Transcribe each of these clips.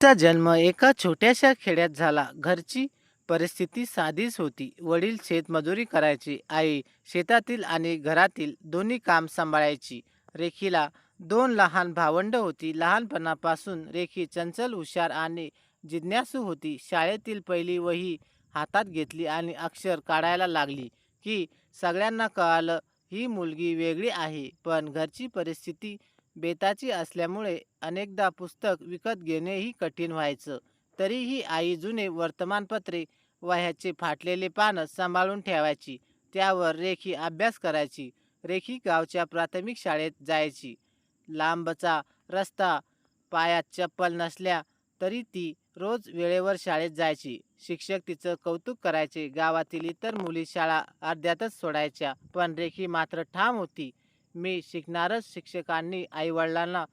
रेखीचा जन्म एका छोट्याशा खेड्यात झाला. घरची परिस्थिती साधीच होती. वडील शेतमजुरी करायची आई शेतातील आणि घरातील दोन्ही काम सांभाळायची. रेखीला दोन लहान भावंडं होती. लहानपणापासून रेखी चंचल, हुशार आणि जिज्ञासू होती. शाळेतील पहिली वही हातात घेतली आणि अक्षर काढायला लागली की सगळ्यांना कळालं ही मुलगी वेगळी आहे. पण घरची परिस्थिती बेताची असल्यामुळे अनेकदा पुस्तक विकत घेणेही कठीण व्हायचं. तरीही आई जुने वर्तमानपत्रे, वह्याचे फाटलेले पानं सांभाळून ठेवायची. त्यावर रेखी अभ्यास करायची. रेखी गावच्या प्राथमिक शाळेत जायची. लांबचा रस्ता, पायात चप्पल नसल्या तरी ती रोज वेळेवर शाळेत जायची. शिक्षक तिचं कौतुक करायचे. गावातील इतर मुली शाळा अर्ध्यातच सोडायच्या. पण रेखी मात्र ठाम होती. मी शिकणारच. शिक्षकांनी आईवडिलांना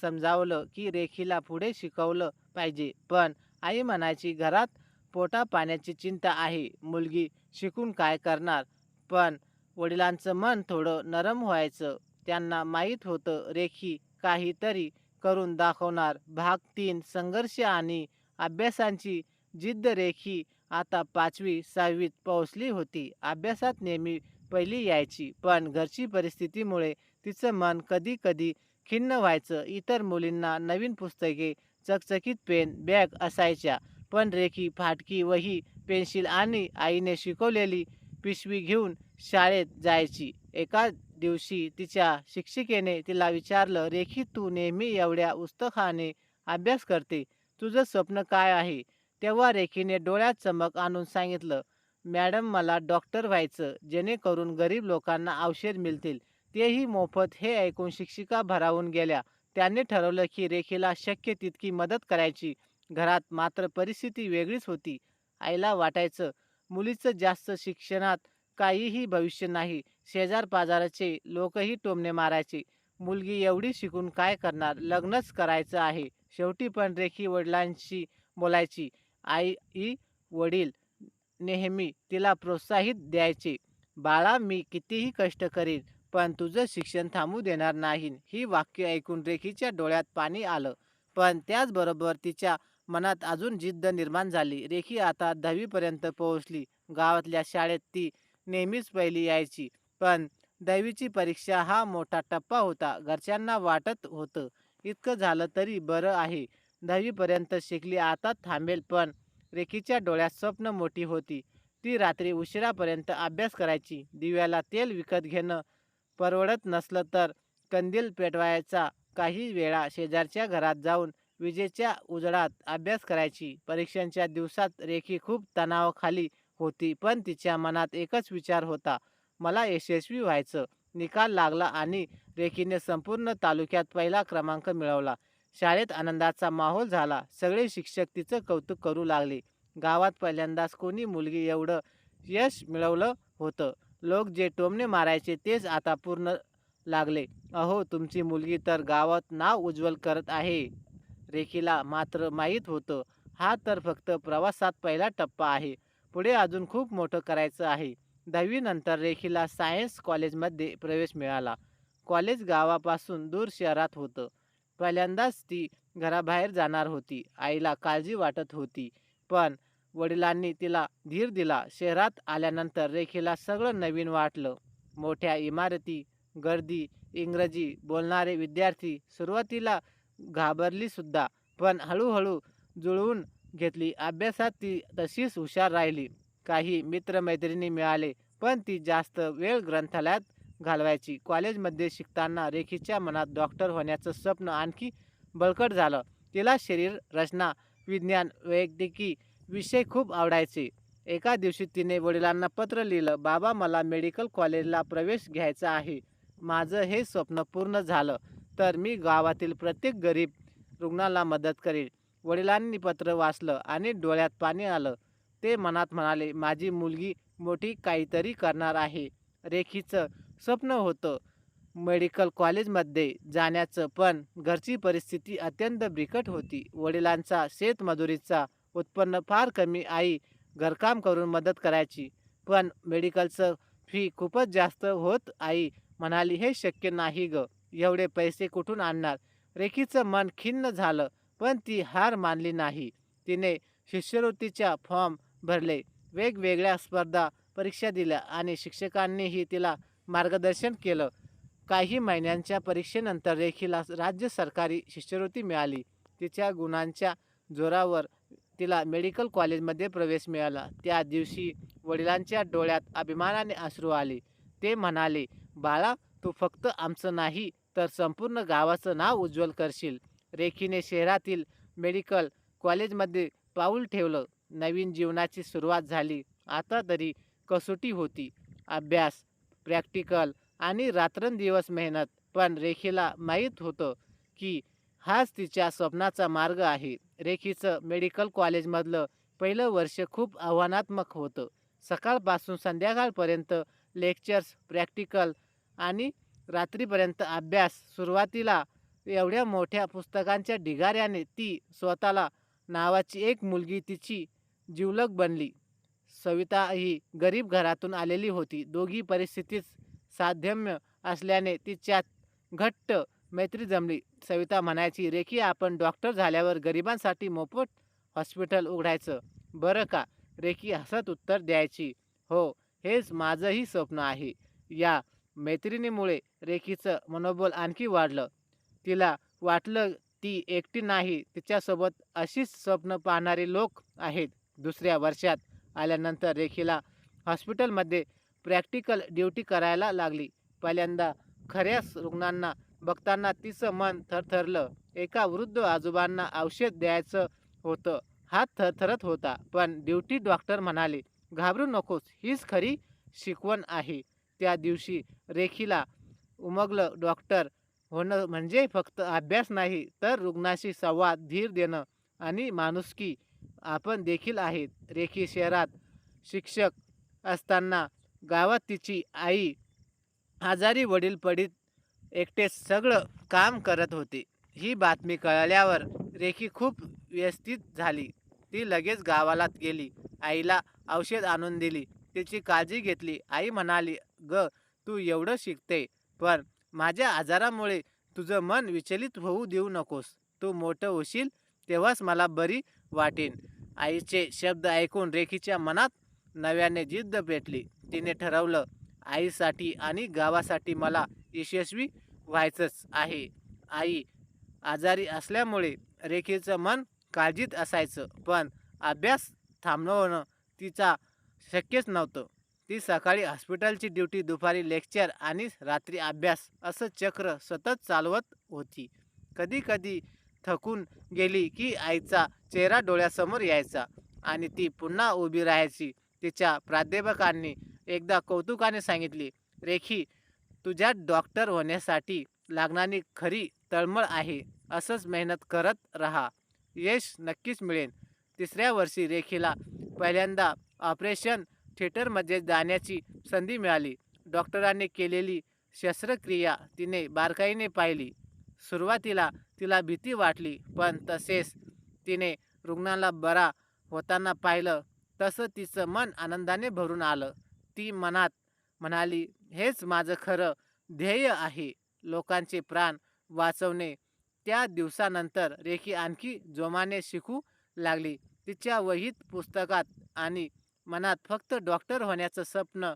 समजावलं की रेखीला पुढे शिकवलं पाहिजे. पण आई म्हणायची घरात पोटापाण्याची चिंता आहे. मुलगी शिकून काय करणार? पण वडिलांचं मन थोडं नरम व्हायचं. त्यांना माहीत होतं रेखी काहीतरी करून दाखवणार. भाग तीन संघर्ष आणि अभ्यासांची जिद्द रेखी आता पाचवी सहावीत पोहोचली होती. अभ्यासात नेहमी पहिली यायची. पण घरची परिस्थितीमुळे तिचं मन कधी कधी खिन्न व्हायचं. इतर मुलींना नवीन पुस्तके, चकचकीत पेन, बॅग असायच्या. पण रेखी फाटकी वही, पेन्सिल आणि आईने शिकवलेली पिशवी घेऊन शाळेत जायची. एका दिवशी तिच्या शिक्षिकेने तिला विचारलं रेखी तू नेहमी एवढ्या उत्सुकाने अभ्यास करते. तुझं स्वप्न काय आहे? तेव्हा रेखीने डोळ्यात चमक आणून सांगितलं मॅडम मला डॉक्टर व्हायचं. जेणेकरून गरीब लोकांना औषध मिळतील. तेही मोफत. हे ऐकून शिक्षिका भरावून गेल्या. त्यांनी ठरवलं की रेखीला शक्य तितकी मदत करायची. घरात मात्र परिस्थिती वेगळीच होती. आईला वाटायचं मुलीचं जास्त शिक्षणात काहीही भविष्य नाही. शेजारपाजाराचे लोकही टोमणे मारायचे. मुलगी एवढी शिकून काय करणार? लग्नच करायचं आहे. शेवटी पण रेखी वडिलांशी बोलायची. आई वडील नेहमी तिला प्रोत्साहित द्यायचे. बाळा मी कितीही कष्ट करीन पण तुझं शिक्षण थांबू देणार नाही. ही वाक्य ऐकून रेखीच्या डोळ्यात पाणी आलं. पण त्याचबरोबर तिच्या मनात अजून जिद्द निर्माण झाली. रेखी आता दहावीपर्यंत पोहोचली. गावातल्या शाळेत ती नेहमीच पहिली यायची. पण दहावीची परीक्षा हा मोठा टप्पा होता. घरच्यांना वाटत होतं इतकं झालं तरी बरं आहे. दहावीपर्यंत शिकली आता थांबेल. पण रेखीच्या डोळ्यात स्वप्न मोठी होती. ती रात्री उशिरापर्यंत अभ्यास करायची. दिव्याला तेल विकत घेणं परवडत नसलं तर कंदील पेटवायचा. काही वेळा शेजारच्या घरात जाऊन विजेच्या उजळात अभ्यास करायची. परीक्षांच्या दिवसात रेखी खूप तणावाखाली होती. पण तिच्या मनात एकच विचार होता मला यशस्वी व्हायचं. निकाल लागला आणि रेखीने संपूर्ण तालुक्यात पहिला क्रमांक मिळवला. शाळेत आनंदाचा माहोल झाला. सगळे शिक्षक तिचं कौतुक करू लागले. गावात पहिल्यांदाच कोणी मुलगी एवढं यश मिळवलं होतं. लोक जे टोमणे मारायचे तेच आता पूर्ण लागले. अहो तुमची मुलगी तर गावात नाव उज्ज्वल करत आहे. रेखीला मात्र माहीत होतं हा तर फक्त प्रवासात पहिला टप्पा आहे. पुढे अजून खूप मोठं करायचं आहे. दहावीनंतर रेखीला सायन्स कॉलेजमध्ये प्रवेश मिळाला. कॉलेज गावापासून दूर शहरात होतं. पहिल्यांदाच ती घराबाहेर जाणार होती. आईला काळजी वाटत होती. पण वडिलांनी तिला धीर दिला. शहरात आल्यानंतर रेखीला सगळं नवीन वाटलं. मोठ्या इमारती, गर्दी, इंग्रजी बोलणारे विद्यार्थी. सुरुवातीला घाबरली सुद्धा. पण हळूहळू जुळवून घेतली. अभ्यासात ती तशीच हुशार राहिली. काही मित्रमैत्रिणी मिळाले. पण ती जास्त वेळ ग्रंथालयात घालवायची. कॉलेजमध्ये शिकताना रेखीच्या मनात डॉक्टर होण्याचं स्वप्न आणखी बळकट झालं. तिला शरीर रचना विज्ञान, वैयक्तिकी विषय खूप आवडायचे. एका दिवशी तिने वडिलांना पत्र लिहिलं बाबा मला मेडिकल कॉलेजला प्रवेश घ्यायचा आहे. माझं हे स्वप्न पूर्ण झालं तर मी गावातील प्रत्येक गरीब रुग्णाला मदत करेन. वडिलांनी पत्र वाचलं आणि डोळ्यात पाणी आलं. ते मनात म्हणाले माझी मुलगी मोठी काहीतरी करणार आहे. रेखीचं स्वप्न होतं मेडिकल कॉलेजमध्ये जाण्याचं पण घरची परिस्थिती अत्यंत बिकट होती. वडिलांचा शेतमजुरीचा उत्पन्न फार कमी. आई घरकाम करून मदत करायची. पण मेडिकलचं फी खूपच जास्त होत. आई म्हणाली हे शक्य नाही गं. एवढे पैसे कुठून आणणार? रेखीचं मन खिन्न झालं. पण ती हार मानली नाही तिने शिष्यवृत्तीच्या फॉर्म भरले वेगवेगळ्या स्पर्धा परीक्षा दिल्या आणि शिक्षकांनीही तिला मार्गदर्शन केलं. काही महिन्यांच्या परीक्षेनंतर रेखीला राज्य सरकारी शिष्यवृत्ती मिळाली. तिच्या गुणांच्या जोरावर तिला मेडिकल कॉलेजमध्ये प्रवेश मिळाला. त्या दिवशी वडिलांच्या डोळ्यात अभिमानाने अश्रू आले. ते म्हणाले बाळा तू फक्त आमचं नाही तर संपूर्ण गावाचं नाव उज्ज्वल करशील. रेखीने शहरातील मेडिकल कॉलेजमध्ये पाऊल ठेवलं. नवीन जीवनाची सुरुवात झाली. आता तरी कसोटी होती. अभ्यास प्रॅक्टिकल आणि रात्रंदिवस मेहनत. पण रेखीला माहीत होतं की हाच तिच्या स्वप्नाचा मार्ग आहे. रेखीचं मेडिकल कॉलेजमधलं पहिलं वर्ष खूप आव्हानात्मक होतं. सकाळपासून संध्याकाळपर्यंत लेक्चर्स प्रॅक्टिकल आणि रात्रीपर्यंत अभ्यास सुरुवातीला एवढ्या मोठ्या पुस्तकांच्या ढिगाऱ्याने ती स्वतःला नावाची एक मुलगी तिची जिवलग बनली. सविता ही गरीब घरातून आलेली होती. दोघी परिस्थितीत साध्यम्य असल्याने तिच्यात घट्ट मैत्री जमली. सविता म्हणायची रेखी आपण डॉक्टर झाल्यावर गरिबांसाठी मोफत हॉस्पिटल उघडायचं. बरं का? रेखी हसत उत्तर द्यायची हो हेच माझंही स्वप्न आहे. या मैत्रिणीमुळे रेखीचं मनोबल आणखी वाढलं. तिला वाटलं ती एकटी नाही तिच्यासोबत अशीच स्वप्न पाहणारे लोक आहेत. दुसऱ्या वर्षात आल्यानंतर रेखीला हॉस्पिटलमध्ये प्रॅक्टिकल ड्युटी करायला लागली. पहिल्यांदा खऱ्याच रुग्णांना बघताना तिचं मन थरथरलं. एका वृद्ध आजोबांना औषध द्यायचं होतं. हात थरथरत होता पण ड्युटी डॉक्टर म्हणाले घाबरू नकोस हीच खरी शिकवण आहे. त्या दिवशी रेखीला उमगलं डॉक्टर होणं म्हणजे फक्त अभ्यास नाही तर रुग्णाशी संवाद धीर देणं आणि माणुसकी आपण देखील आहेत. रेखी शहरात शिक्षक असताना गावात तिची आई आजारी वडील पडीत एकटेच सगळं काम करत होते. ही बातमी कळल्यावर रेखी खूप व्यस्थित झाली. ती लगेच गावाला गेली. आईला औषध आणून दिली. तिची काळजी घेतली. आई म्हणाली ग तू एवढं शिकते पण माझ्या आजारामुळे तुझं मन विचलित होऊ देऊ नकोस. तू मोठं होशील तेव्हाच मला बरी वाटेन. आईचे शब्द ऐकून रेखीच्या मनात नव्याने जिद्द पेटली. तिने ठरवलं आईसाठी आणि गावासाठी मला यशस्वी व्हायचंच आहे. आई आजारी असल्यामुळे रेखीचं मन काळजीत असायचं पण अभ्यास थांबवणं तिचा शक्यच नव्हतं. ती सकाळी हॉस्पिटलची ड्युटी दुपारी लेक्चर आणि रात्री अभ्यास असं चक्र सतत चालवत होती. कधी कधी थकून गेली की आईचा चेहरा डोळ्यासमोर यायचा आणि ती पुन्हा उभी राहायची. तिच्या प्राध्यापकांनी एकदा कौतुकाने सांगितले रेखी तुझ्या डॉक्टर होण्यासाठी लागणारी खरी तळमळ आहे. असंच मेहनत करत राहा. यश नक्कीच मिळेल. तिसऱ्या वर्षी रेखीला पहिल्यांदा ऑपरेशन थिएटरमध्ये जाण्याची संधी मिळाली. डॉक्टरांनी केलेली शस्त्रक्रिया तिने बारकाईने पाहिली. सुरुवातीला तिला भीती वाटली पण तसेच तिने रुग्णाला बरा होताना पाहिलं तसं तिचं मन आनंदाने भरून आलं. ती मनात म्हणाली हेच माझं खरं ध्येय आहे. लोकांचे प्राण वाचवणे. त्या दिवसानंतर रेखी आणखी जोमाने शिकू लागली. तिच्या वहीत पुस्तकात आणि मनात फक्त डॉक्टर होण्याचं स्वप्न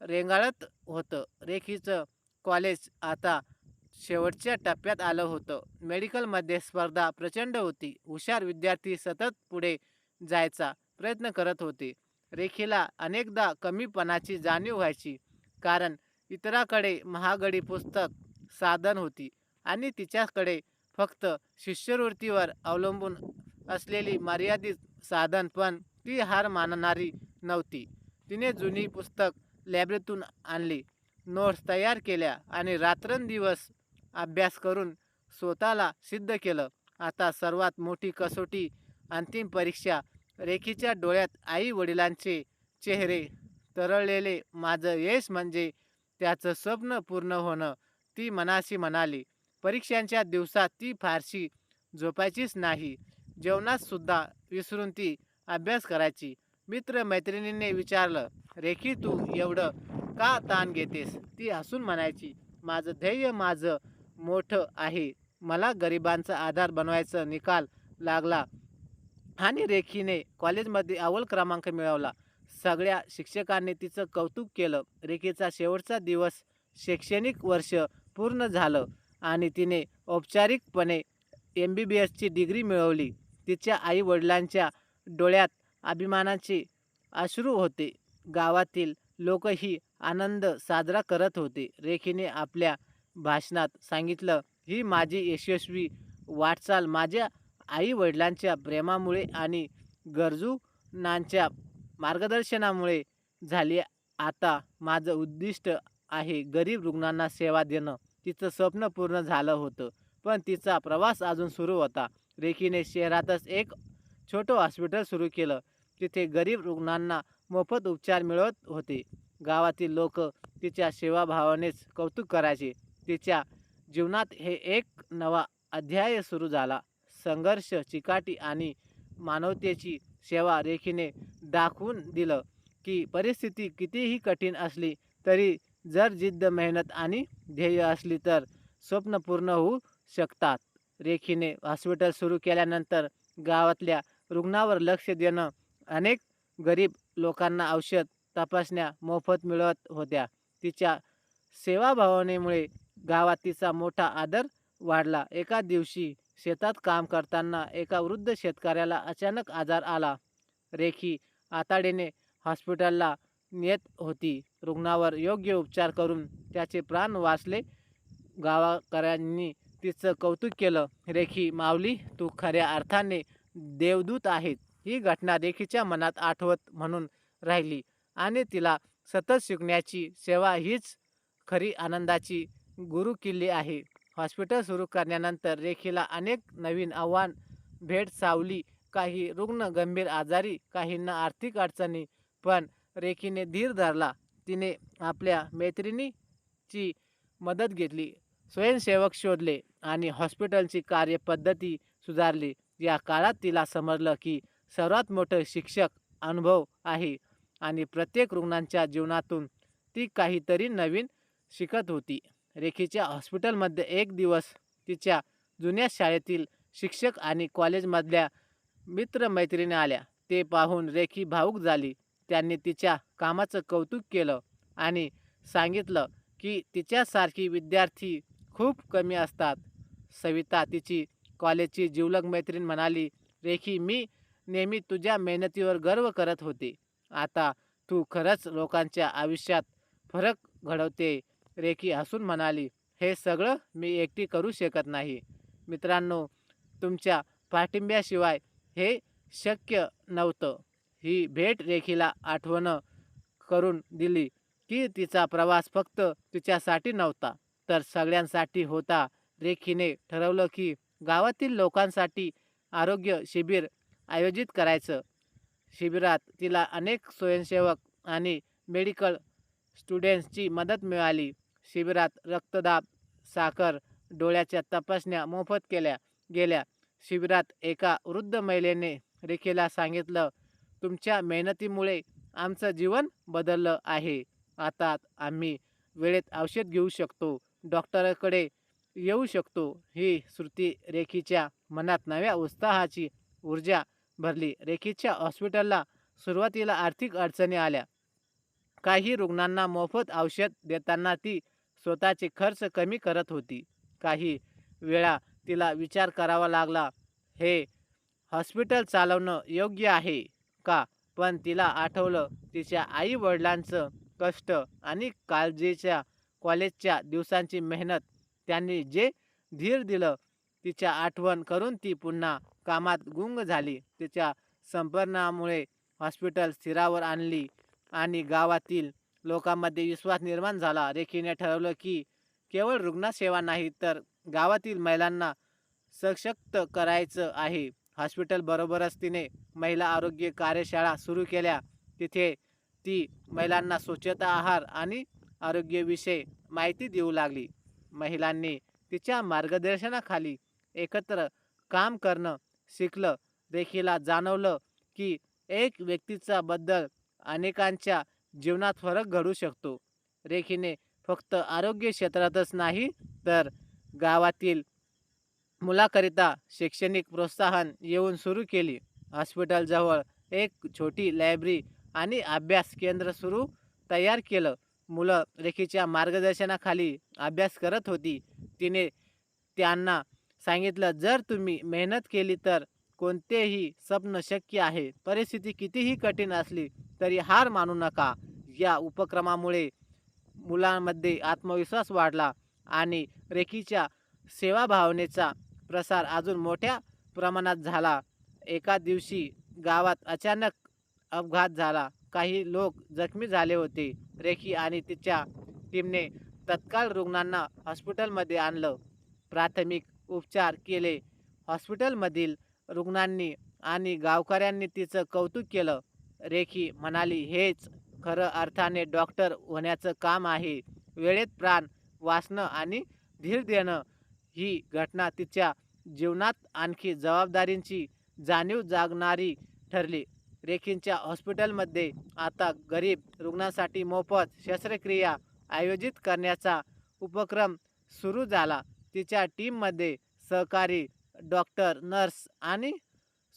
रेंगाळत होतं. रेखीचं कॉलेज आता शेवटच्या टप्प्यात आलं होतं. मेडिकलमध्ये स्पर्धा प्रचंड होती. हुशार विद्यार्थी सतत पुढे जायचा प्रयत्न करत होते. रेखीला अनेकदा कमीपणाची जाणीव व्हायची कारण इतराकडे महागडी पुस्तक साधन होती आणि तिच्याकडे फक्त शिष्यवृत्तीवर अवलंबून असलेली मर्यादित साधन पण ती हार मानणारी नव्हती. तिने जुनी पुस्तक लायब्ररीतून आणली. नोट्स तयार केल्या आणि रात्रंदिवस अभ्यास करून स्वतःला सिद्ध केलं. आता सर्वात मोठी कसोटी अंतिम परीक्षा रेखीच्या डोळ्यात आई वडिलांचे चेहरे तरळलेले माझं यश म्हणजे त्याचं स्वप्न पूर्ण होणं ती मनाशी म्हणाली परीक्षांच्या दिवसात ती फारशी झोपायचीच नाही. जेवणातसुद्धा विसरून ती अभ्यास करायची. मित्र मैत्रिणींनी विचारलं रेखी तू एवढं का ताण घेतेस? ती हसून म्हणायची माझं ध्येय माझं मोठं आहे. मला गरिबांचा आधार बनवायचा निकाल लागला आणि रेखीने कॉलेजमध्ये अव्वल क्रमांक मिळवला. सगळ्या शिक्षकांनी तिचं कौतुक केलं. रेखीचा शेवटचा दिवस शैक्षणिक वर्ष पूर्ण झालं आणि तिने औपचारिकपणे एम बी बी एसची डिग्री मिळवली. तिच्या आई वडिलांच्या डोळ्यात अभिमानाचे अश्रू होते. गावातील लोकही आनंद साजरा करत होते. रेखीने आपल्या भाषणात सांगितलं. ही माझी यशस्वी वाटचाल माझ्या आई वडिलांच्या प्रेमामुळे आणि गरजूनांच्या मार्गदर्शनामुळे झाली. आता माझं उद्दिष्ट आहे गरीब रुग्णांना सेवा देणं. तिचं स्वप्न पूर्ण झालं होतं पण तिचा प्रवास अजून सुरू होता. रेखीने शहरातच एक छोटं हॉस्पिटल सुरू केलं. तिथे गरीब रुग्णांना मोफत उपचार मिळत होते. गावातील लोक तिच्या सेवाभावानेच कौतुक करायचे. तिच्या जीवनात हे एक नवा अध्याय सुरू झाला. संघर्ष चिकाटी आणि मानवतेची सेवा रेखीने दाखवून दिलं की परिस्थिती कितीही कठीण असली तरी जर जिद्द मेहनत आणि ध्येय असली तर स्वप्न पूर्ण होऊ शकतात. रेखीने हॉस्पिटल सुरू केल्यानंतर गावातल्या रुग्णावर लक्ष देणं अनेक गरीब लोकांना औषध तपासण्या मोफत मिळत होत्या. तिच्या सेवाभावनेमुळे गावात तिचा मोठा आदर वाढला. एका दिवशी शेतात काम करताना एका वृद्ध शेतकऱ्याला अचानक आजार आला. रेखी आताडीने हॉस्पिटलला नेत होती. रुग्णावर योग्य उपचार करून त्याचे प्राण वाचले. गावाकऱ्यांनी तिचं कौतुक केलं. रेखी माऊली तू खऱ्या अर्थाने देवदूत आहेत ही घटना रेखीच्या मनात आठवत म्हणून राहिली आणि तिला सतत शिकण्याची सेवा हीच खरी आनंदाची गुरु किल्ले आहे. हॉस्पिटल सुरू करण्यानंतर रेखीला अनेक नवीन आव्हान भेट सावली. काही रुग्ण गंभीर आजारी काहींना आर्थिक अडचणी पण रेखीने धीर धरला. तिने आपल्या मैत्रिणीची मदत घेतली स्वयंसेवक शोधले आणि हॉस्पिटलची कार्यपद्धती सुधारली. या काळात तिला समजलं की सर्वात मोठं शिक्षक अनुभव आहे आणि प्रत्येक रुग्णांच्या जीवनातून ती काहीतरी नवीन शिकत होती. रेखीच्या हॉस्पिटलमध्ये एक दिवस तिच्या जुन्या शाळेतील शिक्षक आणि कॉलेजमधल्या मित्रमैत्रिणी आल्या. ते पाहून रेखी भावूक झाली. त्यांनी तिच्या कामाचं कौतुक केलं आणि सांगितलं की तिच्यासारखी विद्यार्थी खूप कमी असतात. सविता तिची कॉलेजची जिवलग मैत्रीण म्हणाली रेखी मी नेहमी तुझ्या मेहनतीवर गर्व करत होते. आता तू खरंच लोकांच्या आयुष्यात फरक घडवते रेखी हसून म्हणाली हे सगळं मी एकटी करू शकत नाही. मित्रांनो तुमच्या पाठिंब्याशिवाय हे शक्य नव्हतं. ही भेट रेखीला आठवणं करून दिली की तिचा प्रवास फक्त तिच्यासाठी नव्हता तर सगळ्यांसाठी होता. रेखीने ठरवलं की गावातील लोकांसाठी आरोग्य शिबिर आयोजित करायचं. शिबिरात तिला अनेक स्वयंसेवक आणि मेडिकल स्टुडंट्सची मदत मिळाली. शिबिरात रक्तदाब साखर डोळ्याच्या तपासण्या मोफत केल्या गेल्या. शिबिरात एका वृद्ध महिलेने रेखेला सांगितलं तुमच्या मेहनतीमुळे आमचं जीवन बदललं आहे. आता आम्ही वेळेत औषध घेऊ शकतो डॉक्टरकडे येऊ शकतो. ही श्रुती रेखीच्या मनात नव्या उत्साहाची ऊर्जा भरली. रेखीच्या हॉस्पिटलला सुरुवातीला आर्थिक अडचणी आल्या. काही रुग्णांना मोफत औषध देताना ती स्वतःचे खर्च कमी करत होती. काही वेळा तिला विचार करावा लागला हे हॉस्पिटल चालवणं योग्य आहे का? पण तिला आठवलं तिच्या आई वडिलांचं कष्ट आणि काळजीच्या कॉलेजच्या दिवसांची मेहनत. त्यांनी जे धीर दिलं तिच्या आठवण करून ती पुन्हा कामात गुंग झाली. तिच्या संपर्णामुळे हॉस्पिटल स्थिरावर आणली आणि गावातील लोकांमध्ये विश्वास निर्माण झाला. रेखीने ठरवलं की केवळ रुग्णसेवा नाही तर गावातील महिलांना सशक्त करायचं आहे. हॉस्पिटल बरोबरच तिने महिला आरोग्य कार्यशाळा सुरू केल्या. तिथे ती महिलांना स्वच्छता आहार आणि आरोग्यविषयी माहिती देऊ लागली. महिलांनी तिच्या मार्गदर्शनाखाली एकत्र काम करणं शिकलं. रेखीला जाणवलं की एक व्यक्तीचा बद्दल अनेकांच्या जीवनात फरक घडू शकतो. रेखीने फक्त आरोग्य क्षेत्रातच नाही तर गावातील मुलाकरिता शैक्षणिक प्रोत्साहन येऊन सुरू केली. हॉस्पिटलजवळ एक छोटी लायब्ररी आणि अभ्यास केंद्र सुरू तयार केलं. मुलं रेखीच्या मार्गदर्शनाखाली अभ्यास करत होती. तिने त्यांना सांगितलं जर तुम्ही मेहनत केली तर कोणतेही स्वप्न शक्य आहे परिस्थिती कितीही कठीण असली तरी हार मानू नका. या उपक्रमामुळे मुलांमध्ये आत्मविश्वास वाढला आणि रेखीच्या सेवाभावनेचा प्रसार अजून मोठ्या प्रमाणात झाला. एका दिवशी गावात अचानक अपघात झाला. काही लोक जखमी झाले होते. रेखी आणि तिच्या टीमने तत्काळ रुग्णांना हॉस्पिटलमध्ये आणलं. प्राथमिक उपचार केले. हॉस्पिटलमधील रुग्णांनी आणि गावकऱ्यांनी तिचं कौतुक केलं. रेखी म्हणाली हेच खरं अर्थाने डॉक्टर होण्याचं काम आहे. वेळेत प्राण वाचणं आणि धीर देणं ही घटना तिच्या जीवनात आणखी जबाबदारींची जाणीव जागणारी ठरली. रेखींच्या हॉस्पिटलमध्ये आता गरीब रुग्णांसाठी मोफत शस्त्रक्रिया आयोजित करण्याचा उपक्रम सुरू झाला. तिच्या टीममध्ये सहकारी डॉक्टर नर्स आणि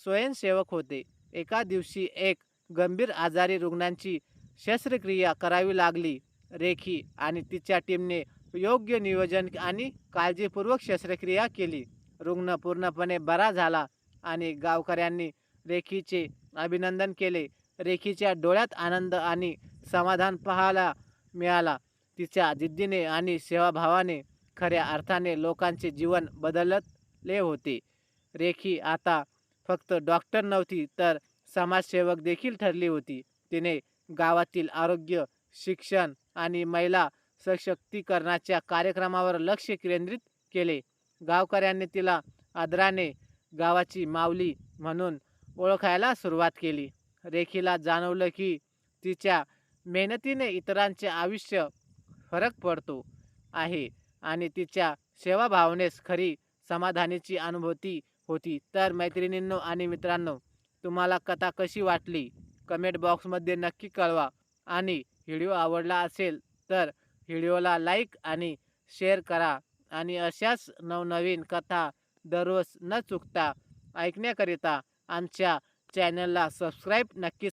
स्वयंसेवक होते. एका दिवशी एक गंभीर आजारी रुग्णांची शस्त्रक्रिया करावी लागली. रेखी आणि तिच्या टीमने योग्य नियोजन आणि काळजीपूर्वक शस्त्रक्रिया केली. रुग्ण पूर्णपणे बरा झाला आणि गावकऱ्यांनी रेखीचे अभिनंदन केले. रेखीच्या डोळ्यात आनंद आणि समाधान पाहायला मिळाला. तिच्या जिद्दीने आणि सेवाभावाने खऱ्या अर्थाने लोकांचे जीवन बदलत ले होते. रेखी आता फक्त डॉक्टर नव्हती तर समाजसेवक देखील ठरली होती. तिने गावातील आरोग्य शिक्षण आणि महिला सशक्तीकरणाच्या कार्यक्रमावर लक्ष केंद्रित केले. गावकऱ्यांनी तिला आदराने गावाची माऊली म्हणून ओळखायला सुरुवात केली. रेखीला जाणवलं की तिच्या मेहनतीने इतरांचे आयुष्य फरक पडतो आहे आणि तिच्या सेवाभावनेस खरी समाधानाची अनुभूती होती. तर मैत्रिणींनो आणि मित्रांनो तुम्हाला कथा कशी वाटली? कमेंट बॉक्समध्ये नक्की कळवा. आणि व्हिडिओ आवडला असेल तर व्हिडिओला लाईक आणि शेअर करा. आणि अशाच नवनवीन कथा दररोज न चुकता ऐकण्याकरिता आमच्या चॅनलला सबस्क्राईब नक्की